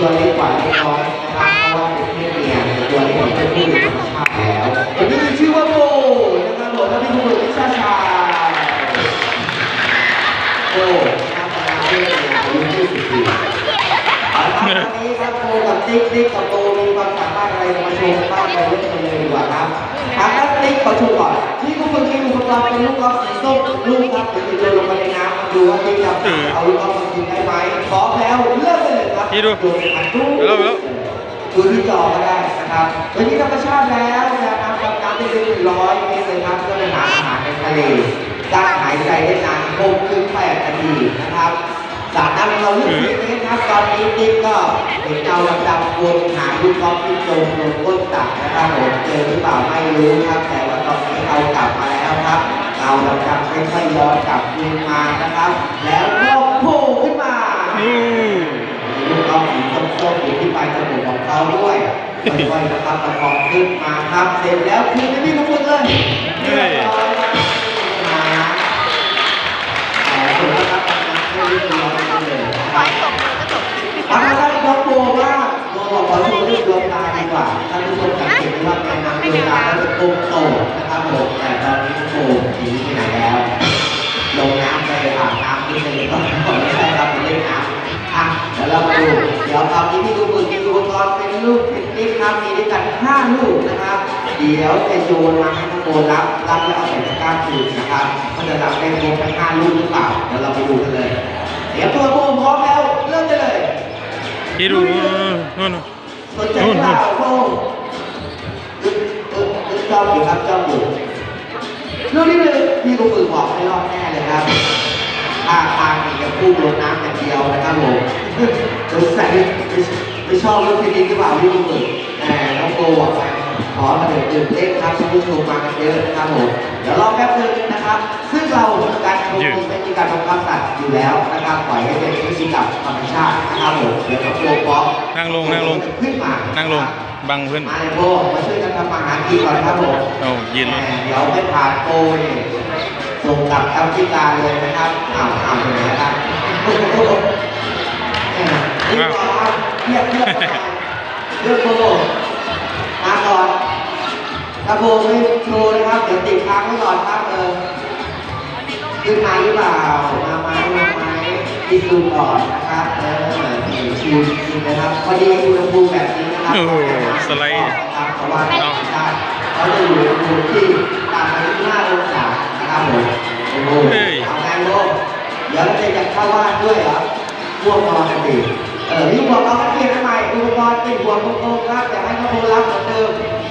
ตัวเล็กกว่าเล็กน้อยนะครับเพราะว่าเป็นเพศเมียตัวเล็กกว่าเป็นผู้ธรรมชาติแล้วตัวนี้มีชื่อว่าโบนะครับผมแล้วพี่บุตรวิชาชาโบนะครับเพศเมียอายุ20ปีเอาละครับวันนี้ครับโบกับติ๊กติ๊กกับโบมีความสามารถอะไรมาโชว์กันบ้างไปเล่นกันเลยดีกว่าครับทางด้านติ๊กขอโชว์ก่อนที่ทุกคนมีอุปกรณ์เป็นลูกกอล์ฟสีส้มลูกครับเดี๋ยวจะโยนลงไปในน้ำดูว่าติ๊กจะเอาลูกกอล์ฟมายิงได้ไหมพร้อมแล้วเริ่มเลยครับนี่ดูโยนอัดลูกไปแล้วไปแล้วดูที่จอก็ได้นะครับ วันนี้ธรรมชาติแล้วนะครับดำน้ำได้ลึกร้อยเมตรเลยครับก็ไปหาอาหารในทะเลการหายใจได้นาน6ถึง8นาทีนะครับสระน้ำเราลึกสิบเมตรครับตอนนี้ติ๊กก็เห็นเงาดำๆวนหาลูกกอล์ฟที่จมลงก้นตักนะครับผมเจอหรือเปล่าไม่รู้ครับ แต่ว่าตอนนี้เอากลับมาแล้วครับเงาดำๆค่อยๆย้อนกลับคืนมานะครับ แล้วก็โผล่ขึ้นมา ค่อยๆนะครับประคองขึ้นมาครับ เสร็จแล้วคืนให้พี่ทุกคนเลยเรียบร้อยครับมาแต่ส่วนะครับให้เรียบร้อยกันเลยนะครับเอาละครับน้องโบว่าโบบอกขอชมรูปดวงตาดีกว่าท่านผู้ชมสังเกตได้ว่าการน้ำดวงตาเขาจะกลมโต นะครับ เดี๋ยวจะโยนมาให้ทั้งโบรับ รับแล้วเอาใส่ตะกร้าคืนนะครับว่าจะรับได้ครบทั้ง5ลูกหรือเปล่า เดี๋ยวเราไปดูกันเลย เดี๋ยวตัวโบพร้อมแล้ว เริ่มได้เลยที่ดูนู่นสนใจเปล่าโบจ้องอยู่ครับจ้องอยู่ลูกที่หนึ่งพี่กูฝึกบอกให้รอดแน่เลยครับท่าทางนี่จะพุ่งลงน้ำอย่างเดียวนะครับผมสงสัยไม่ชอบเรื่องเทคนิคหรือเปล่าลูกมือแหมน้องโกบอกไป ขอมาเดี๋ยวตื่นเต้นครับท่านผู้ชมมากันเยอะนะครับผมเดี๋ยวรอแป๊บนึงนะครับ ซึ่งเราการโชว์ไม่มีการบังคับสัตว์อยู่แล้วนะครับปล่อยให้เป็นพฤติกรรมธรรมชาตินะครับผมเดี๋ยวน้องโกป๊อกนั่งลงนั่งลงขึ้นมานั่งลงบังเพื่อนมาเลยโบมาช่วยกันทำอาหารกินก่อนครับผมเอายืนลงเดี๋ยวไม่ผ่านโกนี่ส่งกลับแอฟริกาเลยนะครับอ้าวอ้าวไปไหนครับโอ้โหนี่ก่อนครับเทียบเทียบกันหน่อยเลือกโบมาก่อน ถ้าโบไม่โชว์นะครับ เดี๋ยวติดค้างไว้ก่อนครับเออขึ้นมาหรือเปล่า มาไหมมาไหมที่ดูก่อนนะครับเออชิวจริงๆนะครับ พอดีอุณหภูมิแบบนี้นะครับโอ้โหสไลด์ครับเพราะว่าธรรมชาติเขาจะอยู่ในอุณหภูมิที่ต่ำกว่า25องศานะครับผมโอ้โหเฮ้ยเอาไงโลกเดี๋ยวเราจะจะเข้าบ้านด้วยเหรอพวกนอนกันดี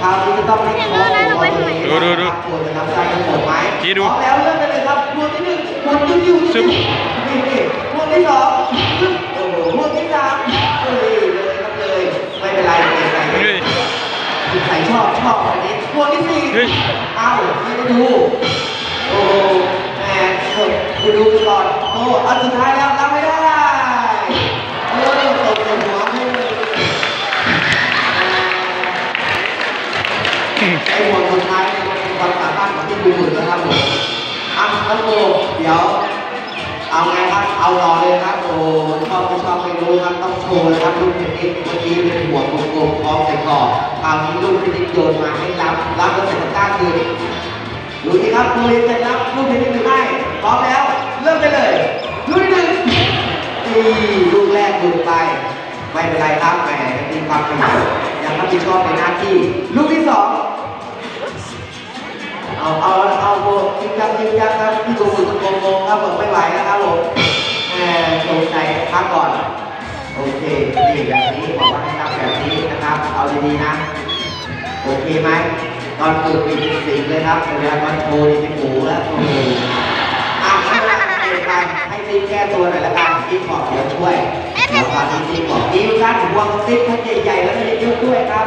คราวนี้จะต้องให้เขาโบตัวนี้ดูดูดูควรจะรับได้ทั้งหมดไหมชี้ดูพร้อมแล้วเริ่มไปเลยครับพวกที่หนึ่งพวกที่อยู่ซึบนี่นี่พวกที่สองซึบโอ้โหพวกที่สามเอ้ยเลยครับเลยไม่เป็นไรไม่เป็นไรเฮ้ยใครชอบชอบอันนี้พวกที่สี่เฮ้ยเอ้าไม่ได้ดูโอ้โหแหมคนดูดูไปก่อนโอ้อันสุดท้ายแล้ว ไอ้หัวสุดท้ายเนี่ยมันเป็นความสามารถของที่ดูหมื่นนะครับผมอะครับโบเดี๋ยว เอาไงครับ เอารอเลยครับโอ้ชอบไม่ชอบไม่รู้ครับ ต้องโชว์เลยครับลูกเทนนิสเมื่อกี้เป็นหัวกลมๆพร้อมใส่กรอบคราวนี้ลูกเทนนิสโยนมาให้รับ รับแล้วใส่ตะกร้าคืนดูสิครับคุณเรียนจะรับลูกเทนนิสหรือไม่พร้อมแล้ว เริ่มไปเลยลูกที่หนึ่งนี่ลูกแรกหลุดไป ไม่เป็นไรครับแหมมีความขยันยังรับผิดชอบในหน้าที่ ลูกที่สอง เอาเอาเอาโบจริงจังจริงจังครับพี่กูฝึกโกงงครับผมไม่ไหวแล้วครับผมแหมสงสัยพักก่อน โอเคนี่แบบนี้บอกว่าให้ทำแบบนี้นะครับ เอาดีๆนะ โอเคไหมตอนฝึกมีสิ่งเลยครับเวลาตอนโชว์นี่เป็นหมูแล้วโอ้โหอะให้เวลาเปลี่ยนกันให้ติ๊กแก้ตัวหน่อยละกันติ๊กบอกเดี๋ยวช่วยเดี๋ยวตอนนี้ติ๊กบอกติ๊กครับห่วงติ๊กท่านใหญ่ๆแล้วก็เยอะด้วยครับ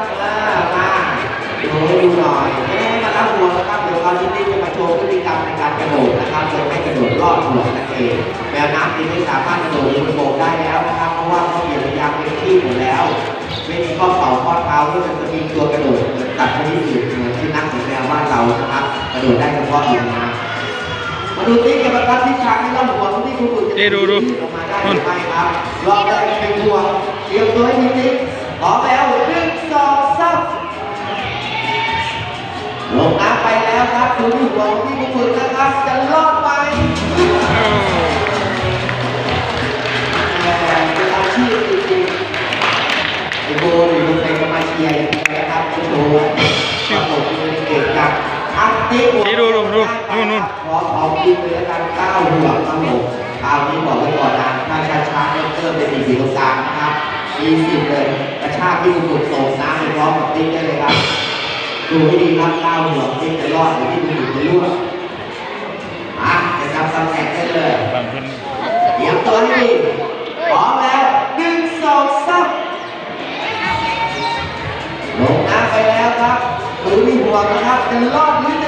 เออมาดูให้ดูหน่อยไม่ได้ให้มารับห่วงนะครับเดี๋ยวตอนนี้ติ๊กจะมาโชว์พฤติกรรมในการกระโดดนะครับโดยให้กระโดดรอดห่วงนั่นเองแมวน้ำติ๊กไม่สามารถกระโดดบนโบกได้แล้วนะครับ เพราะว่าเขาเปลี่ยนพยายามเป็นที่หมดแล้ว ไม่มีข้อเข่าข้อเท้าที่มันจะมีตัวกระโดดเหมือนตัดชนิดอื่นเหมือนที่นักเหมือนแมวบ้านเรานะครับกระโดดได้เฉพาะอยู่น้ำมาดูติ๊กกับประทัดที่ช้างที่เราหัวที่คุณคุณจะนี่ดูดูออกมาได้หรือไม่ครับรอบแรกเป็นห่วงสีรียมตัวให้ดีนิด ครับดูที่หัวของพี่ผู้ฝึกนะครับ จะรอดไหมแหมเป็นอาชีพจริงๆไอ้โบหรือลูกเพลงก็มาเชียร์อย่างนี้นะครับโอ้โหประกบมือเก่งจังอัพติ๊กหัวนี่ดูดูดูนู่นนู่นขอขอบคุณเลยละกันก้าวหัวครับผมคราวนี้บอกไว้ก่อนนะถ้าช้าๆเนี่ยเติมเป็นสี่สิบตรงกลางนะครับมีสิบเลยกระชากที่คุณถูกส่งน้ำไปพร้อมกับติ๊กได้เลยครับ ดูให้ดีครับเก้าหัวติ๊กจะรอดหรือที่คุณถูกจะรั่วอะจะทำตำแตกได้เลยเพื่อนเตรียมตัวให้ดีพร้อมแล้วหนึ่งสองสามลงน้ำไปแล้วครับดูที่หัวนะครับจะรอดหรือ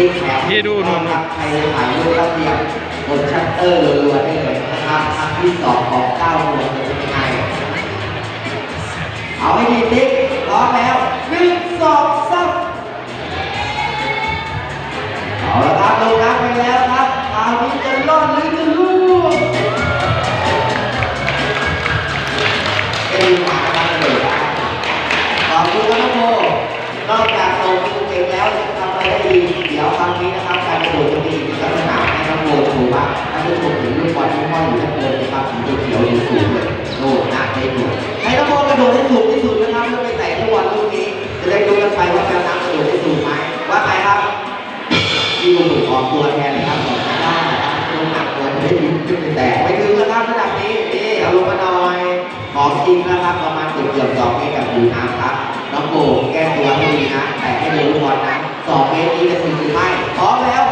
ยืดดูน้องไทยจะถ่ายรูปก็เตรียมกดชัตเตอร์รัวๆได้เลยนะครับครั้งที่สองของเก้าโมงจะเป็นยังไงเอาให้ดีติ๊กพร้อมแล้วหนึ่งสองสาม ที่บุกออกตัวแทนนะครับขอกไม่ได้นะครับลงหนักตัวจะได้ยิ้มขึ้นไปแต่ไม่ถึงนะครับระดับนี้นี่เอาลงมาหน่อยของจริงนะครับประมาณเกือบเกือบสองเมตรกับดูน้ำครับน้องโบแก้ตัวให้ดีนะแต่ให้โดนลูกคนนะสองเมตรนี้จะถึงหรือไม่พร้อมแล้ว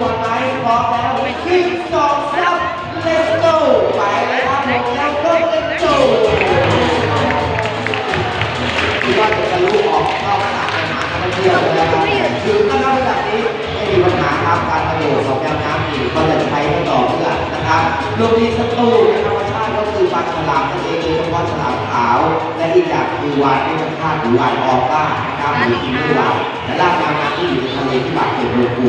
บอลไหมพร้อมแล้วหนึ่งสองสาม let's go ไปเลยครับผมแล้วก็ let's go คิดว่าจะทะลุออกนอกสนามไปหากท่องเที่ยวนะครับถึงนะครับระดับนี้ไม่มีปัญหาครับการกระโดดของแมวน้ำนี่ก็จะใช้ให้ต่อเพื่อนะครับรวมมีศัตรูในธรรมชาติก็คือปลาฉลามนั่นเองโดยเฉพาะฉลามขาว และอีกอย่างคือวานที่มันคาดหรือวานออก้านะครับหรืออีกวานและรากแมวน้ำที่อยู่ในทะเลที่บาดเจ็บโดนปู